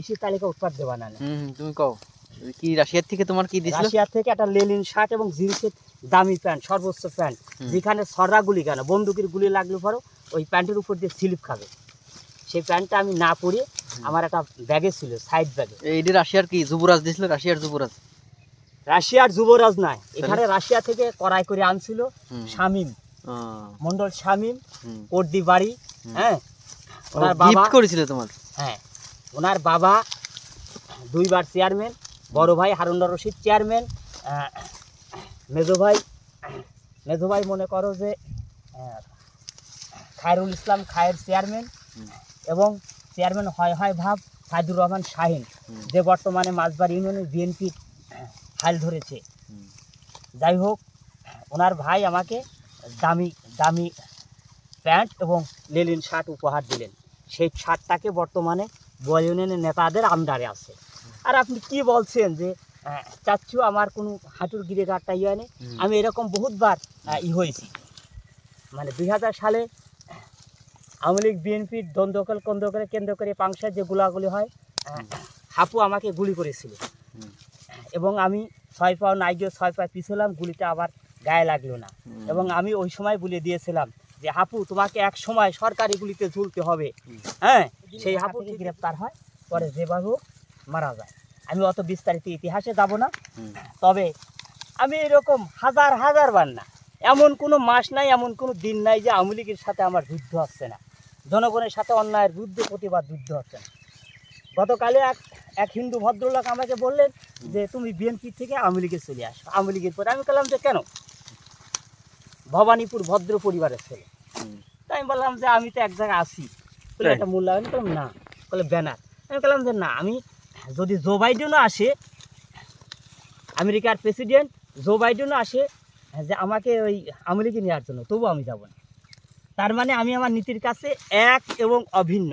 ইসির তালিকা উৎপাদ দেওয়া না তুমি কও কি রাশিয়ার থেকে তোমার কি দিছিল? রাশিয়া থেকে একটা লেলিন শার্ট এবং জিন্সের দামি প্যান্ট সর্বোচ্চ প্যান্ট যেখানে সররা গুলি কেন বন্দুকের গুলি লাগলে পরও ওই প্যান্টের উপর দিয়ে স্লিপ খাবে। সেই প্যান্টটা আমি না পরে আমার একটা ব্যাগে ছিল সাইড ব্যাগে। এইটা রাশিয়ার কি যুবরাজ দিছিল রাশিয়ার যুবরাজ? রাশিয়ার যুবরাজ নয় এখানে রাশিয়া থেকে কড়াই করে আনছিল। শামিম। মন্ডল শামিম। কোর্দি বাড়ি হ্যাঁ? ওনার বাবা করেছিল তোমার? হ্যাঁ। ওনার বাবা দুইবার চেয়ারম্যান, বড় ভাই হারুন্ডর রশিদ চেয়ারম্যান মেজো ভাই মেজো ভাই মনে করো যে খায়রুল ইসলাম খায়ের চেয়ারম্যান এবং চেয়ারম্যান হয় হয় ভাব সাইদুর রহমান শাহিন, যে বর্তমানে মাছবার ইউনিয়নের বিএনপি ফাইল ধরেছে। যাই হোক, ওনার ভাই আমাকে দামি দামি প্যান্ট এবং লেলিন শার্ট উপহার দিলেন। সেই শার্টটাকে বর্তমানে বয় ইউনিয়নের নেতাদের আমদারে আছে। আর আপনি কি বলছেন যে চাচ্ছু আমার কোনো হাঁটুর গিরে গাঁটটা ইয়ে নেই? আমি এরকম বহুতবার ই হয়েছি। মানে দুই হাজার সালে আওয়ামী লীগ বিএনপির দ্বন্দ্বকল কন্দকলে কেন্দ্র করে পাংশার যে গুলাগুলি হয় হাপু আমাকে গুলি করেছিল। এবং আমি ছয় পাও নাই গিয়ে ছয় পা পিছলাম গুলিটা আবার গায়ে লাগল না। এবং আমি ওই সময় বলে দিয়েছিলাম। যে হাপু তোমাকে এক সময় সরকারি গুলিতে ঝুলতে হবে। হ্যাঁ? সেই হাপু গ্রেপ্তার হয় পরে যেভাবে মারা যায়। আমি অত বিস্তারিত ইতিহাসে যাব না। তবে আমি এরকম হাজার হাজার বার না এমন কোনো মাস নাই এমন কোনো দিন নাই যে আওয়ামী লীগের সাথে আমার যুদ্ধ হচ্ছে না। জনগণের সাথে অন্যায়ের বিরুদ্ধে প্রতিবাদ যুদ্ধ হচ্ছে না। গতকালে এক এক হিন্দু ভদ্রলোক আমাকে বললেন যে তুমি বিএনপি থেকে আওয়ামী লীগে চলে আসো। আওয়ামী লীগের পরে আমি বললাম যে কেন? ভবানীপুর ভদ্র পরিবারের ছেলে। তাই আমি বললাম যে আমি তো এক জায়গায় আছি। বলে? একটা মূল্যায়ন করলাম না। বলে ব্যানার। আমি বললাম যে না আমি যদি জো বাইডেনও আসে আমেরিকার প্রেসিডেন্ট জো বাইডেনও আসে যে আমাকে ওই আমেরিকা নেওয়ার জন্য তবু আমি যাব না। তার মানে আমি আমার নীতির কাছে এক এবং অভিন্ন।